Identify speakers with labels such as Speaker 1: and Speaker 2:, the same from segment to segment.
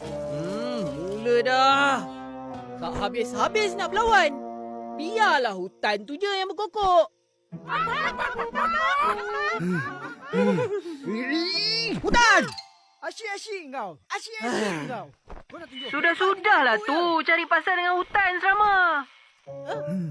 Speaker 1: Hmm, mula dah. Tak habis-habis nak berlawan. Biarlah hutan tu je yang berkokok.
Speaker 2: Hutan! Asyik-asyik kau. Asyik-asyik ah. kau.
Speaker 3: Sudah-sudahlah tu cari pasal dengan hutan,
Speaker 1: Serama. Hmm.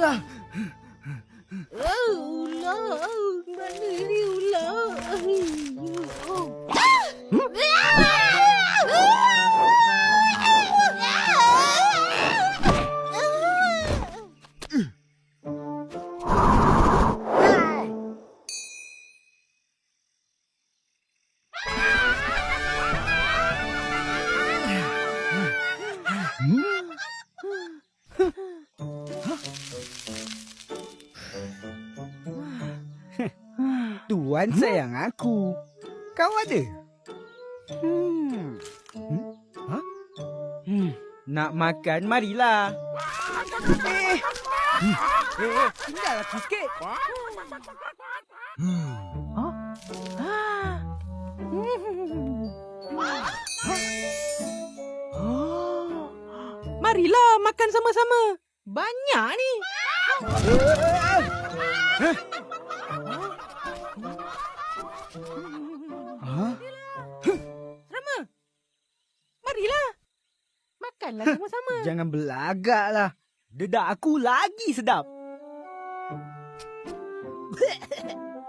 Speaker 1: Yeah.
Speaker 2: Tuan sayang aku. Kau ada? Hmm. Hmm? Ha? Hmm. Nak makan, marilah. Eh. Hmm. Eh, eh, tinggal aku sikit. Hmm. Ha? Ah.
Speaker 1: Oh. Marilah makan sama-sama. Banyak ni.
Speaker 2: Ha?
Speaker 1: Makanlah sama-sama.
Speaker 2: Jangan belagaklah. Dedak aku lagi sedap.